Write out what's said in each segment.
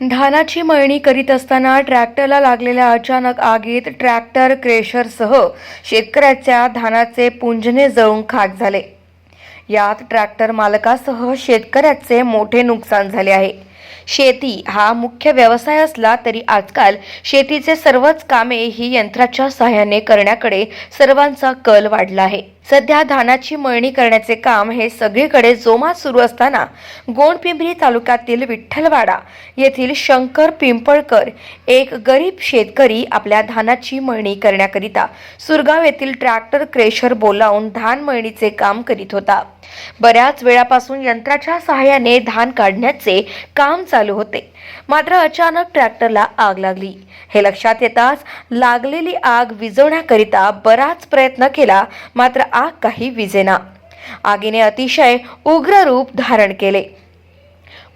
धानाची मळणी करीत असताना ट्रॅक्टरला लागलेल्या अचानक आगीत ट्रॅक्टर क्रेशरसह शेतकऱ्याच्या धानाचे पुंजने जळून खाक झाले. यात ट्रॅक्टर मालकासह शेतकऱ्याचे मोठे नुकसान झाले आहे. शेती हा मुख्य व्यवसाय असला तरी आजकाल शेतीचे सर्वच कामे ही यंत्राच्या सहाय्याने करण्याकडे सर्वांचा कल वाढला आहे. सध्या धानाची मळणी करण्याचे काम हे सगळीकडे जोमात सुरू असताना गोंडपिंपरी तालुक्यातील विठ्ठलवाडा येथील शंकर पिंपळकर एक गरीब शेतकरी आपल्या धानाची मळणी करण्याकरिता सुरगाव येथील ट्रॅक्टर क्रेशर बोलावून धान मळणीचे काम करीत होता. बऱ्याच वेळापासून यंत्राच्या सहाय्याने धान काढण्याचे काम चालू होते. मात्र अचानक ट्रॅक्टरला आग लागली. हे लक्षात येताच लागलेली आग विझवण्याकरिता बराच प्रयत्न केला मात्र आग काही विजेना आगीने अतिशय उग्र रूप धारण केले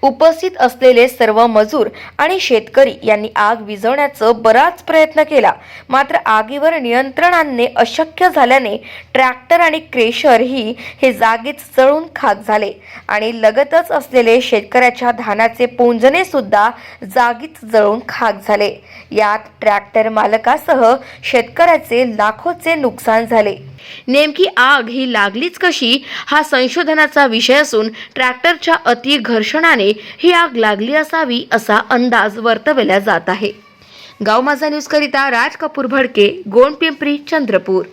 उपस्थित असलेले सर्व मजूर आणि शेतकरी यांनी आग विझवण्याचं बराच प्रयत्न केला मात्र आगीवर नियंत्रण आणणे अशक्य झाल्याने ट्रॅक्टर आणि क्रेशर ही हे जागीच जळून खाक झाले आणि लगतच असलेले शेतकऱ्याच्या धानाचे पोंजणे सुद्धा जागीच जळून खाक झाले यात ट्रॅक्टर मालकासह शेतकऱ्याचे लाखोचे नुकसान झाले नेमकी आग ही लागलीच कशी हा संशोधनाचा विषय असून ट्रॅक्टरच्या अति घर्षणाने ही आग लागली असावी असा अंदाज वर्तवला जात आहे. गाव माझा न्यूज करिता राज कपूर भडके गोंडपिंपरी चंद्रपूर.